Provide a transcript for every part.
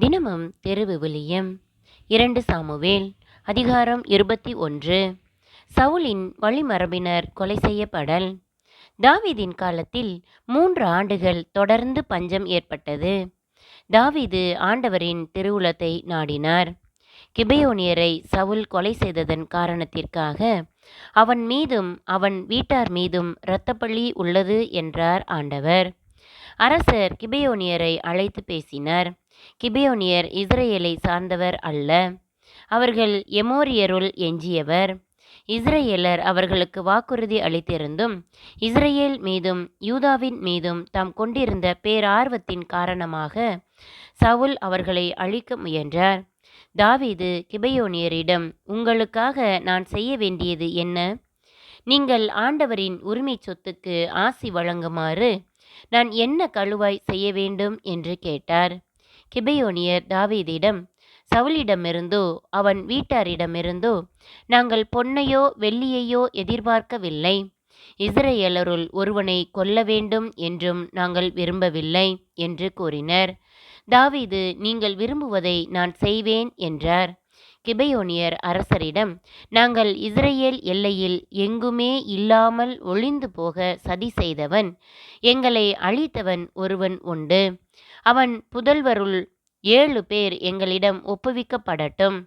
தினமும் தெருவு தெருவிவிலியம் இரண்டு சாமுவேல் அதிகாரம் இருபத்தி ஒன்று. சவுலின் வழிமரபினர் கொலை செய்யப்படல். தாவீதின் காலத்தில் மூன்று ஆண்டுகள் தொடர்ந்து பஞ்சம் ஏற்பட்டது. தாவீது ஆண்டவரின் திருவுளத்தை நாடினார். கிபெயோனியரை சவுல் கொலை செய்ததன் காரணத்திற்காக அவன் மீதும் அவன் வீட்டார் மீதும் இரத்தப்பள்ளி உள்ளது என்றார் ஆண்டவர். அரசர் கிபெயோனியரை அழைத்து பேசினார். கிபியோனியர் இஸ்ரேலை சார்ந்தவர் அல்ல. அவர்கள் எமோரியருள் எஞ்சியவர். இஸ்ரேலர் அவர்களுக்கு வாக்குறுதி அளித்திருந்தும் இஸ்ரேல் மீதும் யூதாவின் மீதும் தாம் கொண்டிருந்த பேரார்வத்தின் காரணமாக சவுல் அவர்களை அழிக்க முயன்றார். தாவீது கிபையோனியரிடம் உங்களுக்காக நான் செய்ய வேண்டியது என்ன? நீங்கள் ஆண்டவரின் உரிமை சொத்துக்கு ஆசி வழங்குமாறு நான் என்ன கழுவாய் செய்ய வேண்டும்? என்று கேட்டார். கிபையோனியர் தாவீதிடம் சவுலிடமிருந்தோ அவன் வீட்டாரிடமிருந்தோ நாங்கள் பொன்னையோ வெள்ளியையோ எதிர்பார்க்கவில்லை. இஸ்ரேலருள் ஒருவனை கொல்ல வேண்டும் என்றும் நாங்கள் விரும்பவில்லை என்று கூறினர். தாவீது நீங்கள் விரும்புவதை நான் செய்வேன் என்றார். கிபையோனியர் அரசரிடம் நாங்கள் இஸ்ரேல் எல்லையில் எங்குமே இல்லாமல் ஒளிந்து போக சதி செய்தவன் எங்களை அழித்தவன் ஒருவன் உண்டு. அவன் புதல்வருள் ஏழு பேர் எங்களிடம் ஒப்புவிக்கப்படட்டும்.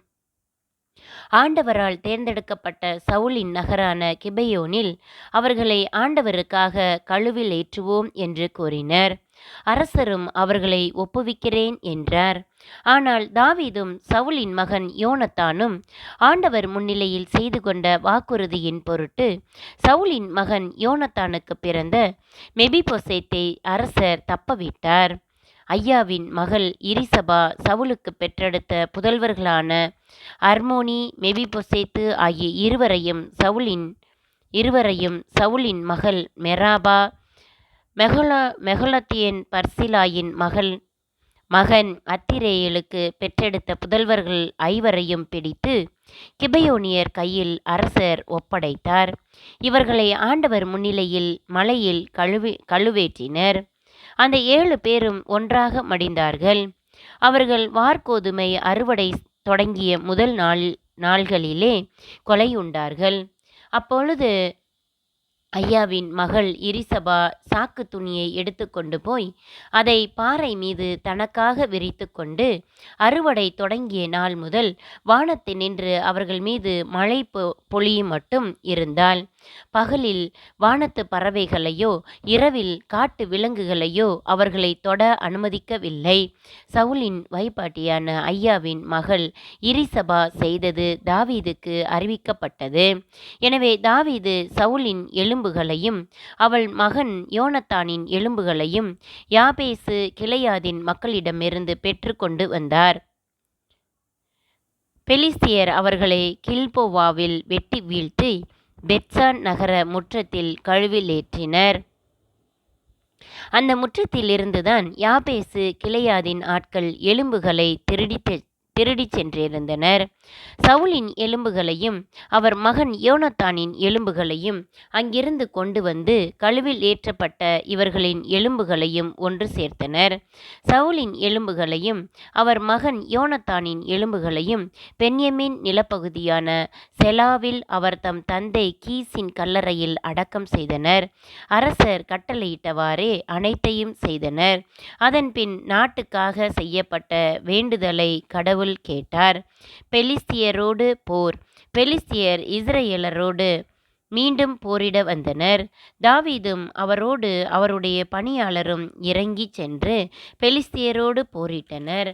ஆண்டவரால் தேர்ந்தெடுக்கப்பட்ட சவுலின் நகரான கிபெயோனில் அவர்களை ஆண்டவருக்காக கழுவில் ஏற்றுவோம் என்று கூறினர். அரசரும் அவர்களை ஒப்புவிக்கிறேன் என்றார். ஆனால் தாவீதும் சவுலின் மகன் யோனத்தானும் ஆண்டவர் முன்னிலையில் செய்து கொண்ட வாக்குறுதியின் பொருட்டு சவுலின் மகன் யோனத்தானுக்கு பிறந்த மெபிபொசைத்தை அரசர் தப்பவிட்டார் ஐயாவின் மகள் இரிசபா சவுலுக்கு பெற்றெடுத்த புதல்வர்களான அர்மோனி மெபிபொசேத்து ஆகிய இருவரையும் சவுலின் இருவரையும் சவுலின் மகள் மெராபா மெகுல மெகலத்தியன் பர்சிலாயின் மகள் மகன் அத்திரேயலுக்கு பெற்றெடுத்த புதல்வர்கள் ஐவரையும் பிடித்து கிபயோனியர் கையில் அரசர் ஒப்படைத்தார். இவர்களை ஆண்டவர் முன்னிலையில் மலையில் கழுவி கழுவேற்றினர். அந்த ஏழு பேரும் ஒன்றாக மடிந்தார்கள். அவர்கள் வார்கோதுமை அறுவடை தொடங்கிய முதல் நாள் நாள்களிலே கொலையுண்டார்கள் அப்பொழுது ஐயாவின் மகள் இரிசபா சாக்கு துணியை எடுத்துக்கொண்டு போய் அதை பாறை மீது தனக்காக விரித்து கொண்டு அறுவடை தொடங்கிய நாள் முதல் வானத்தில் நின்று அவர்கள் மீது மழை பொ பொழியும் மட்டும் இருந்தால் பகலில் வானத்து பறவைகளையோ இரவில் காட்டு விலங்குகளையோ அவர்களை தொட அனுமதிக்கவில்லை. சவுலின் வைப்பாட்டியான ஐயாவின் மகள் இரிசபா செய்தது தாவீதுக்கு அறிவிக்கப்பட்டது. எனவே தாவீது சவுலின் எலும்புகளையும் அவள் மகன் யோனத்தானின் எலும்புகளையும் யாபேசு கிளையாதின் மக்களிடமிருந்து பெற்றுக்கொண்டு வந்தார். பெலிஸ்தியர் அவர்களை கில்போவாவில் வெட்டி வீழ்த்தி பெட்சான் நகர முற்றத்தில் கழுவிலேற்றினர் அந்த முற்றத்தில் இருந்துதான் யாபேசு கிளையாதின் ஆட்கள் எலும்புகளை திருடித்து திருடிச் சென்றிருந்தனர். சவுலின் எலும்புகளையும் அவர் மகன் யோனத்தானின் எலும்புகளையும் அங்கிருந்து கொண்டு வந்து கழுவில் ஏற்றப்பட்ட இவர்களின் எலும்புகளையும் ஒன்று சேர்த்தனர். சவுலின் எலும்புகளையும் அவர் மகன் யோனத்தானின் எலும்புகளையும் பென்யமின் நிலப்பகுதியான செலாவில் அவர் தம் தந்தை கீஸின் கல்லறையில் அடக்கம் செய்தனர். அரசர் கட்டளையிட்டவாறே அனைத்தையும் செய்தனர். அதன்பின் நாட்டுக்காக செய்யப்பட்ட வேண்டுதலை கடவுள் கடவுள் கேட்டார் பெலிஸ்தியரோடு போர் பெலிஸ்தியர் இஸ்ரேலரோடு மீண்டும் போரிட வந்தனர். தாவீதும் அவரோடு அவருடைய பணியாளரும் இறங்கி சென்று பெலிஸ்தியரோடு போரிட்டனர்.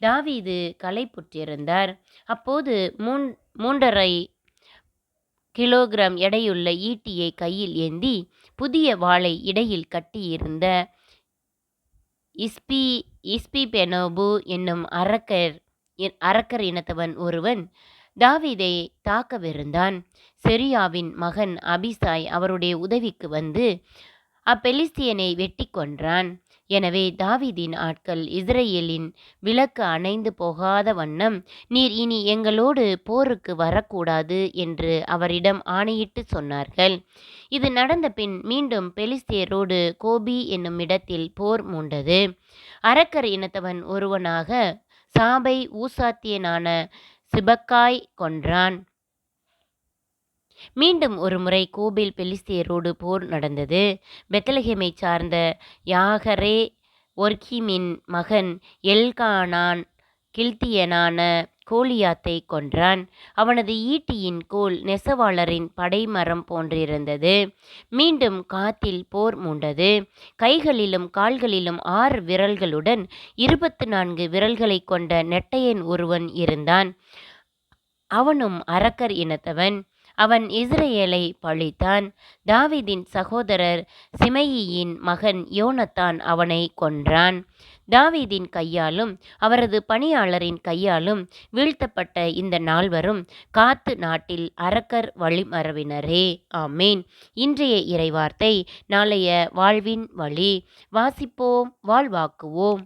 தாவீது களைப்புற்றிருந்தார். அப்போது மூன் மூன்றரை கிலோகிராம் எடையுள்ள ஈட்டியை கையில் ஏந்தி புதிய வாளை இடையில் கட்டியிருந்த இஸ்பி இஸ்பி பெனோபு என்னும் அரக்கர் என் அரக்கர் இனத்தவன் ஒருவன். தாவீதை தாக்கவிருந்தான். செரியாவின் மகன் அபிசாய் அவருடைய உதவிக்கு வந்து அப்பெலிஸ்தியனை வெட்டி கொன்றான். எனவே தாவிதின் ஆட்கள் இஸ்ரேலின் விளக்கு அணைந்து போகாத வண்ணம் நீர் இனி எங்களோடு போருக்கு வரக்கூடாது என்று அவரிடம் ஆணையிட்டு சொன்னார்கள். இது நடந்த பின் மீண்டும் பெலிஸ்தியரோடு கோபி என்னும் இடத்தில் போர் மூண்டது. அரக்கர் இனத்தவன் ஒருவனாக சாபை ஊசாத்தியனான சிபக்காய் கொன்றான். மீண்டும் ஒருமுறை கோபில் பெலிஸ்தியரோடு போர் நடந்தது. பெத்லஹேமைச் சார்ந்த யாகரே ஒர்கிமின் மகன் எல்கானான் கில்தியனான கோலியாத்தை கொன்றான். அவனது ஈட்டியின் கோல் நெசவாளரின் படைமரம் போன்றிருந்தது. மீண்டும் காத்தில் போர் மூண்டது. கைகளிலும் கால்களிலும் ஆறு விரல்களுடன் இருபத்து நான்கு விரல்களைக் கொண்ட நெட்டையன் ஒருவன் இருந்தான். அவனும் அரக்கர் இனத்தவன். அவன் இஸ்ரேலை பழித்தான். தாவிதின் சகோதரர் சிமையியின் மகன் யோனத்தான் அவனை கொன்றான். தாவீதின் கையாலும் அவரது பணியாளரின் கையாலும் வீழ்த்தப்பட்ட இந்த நால்வரும் காத்து நாட்டில் அரக்கர் வழிமரவினரே ஆமேன். இன்றைய இறைவார்த்தை நாளைய வாழ்வின் வழி. வாசிப்போம் வாழ்வாக்குவோம்.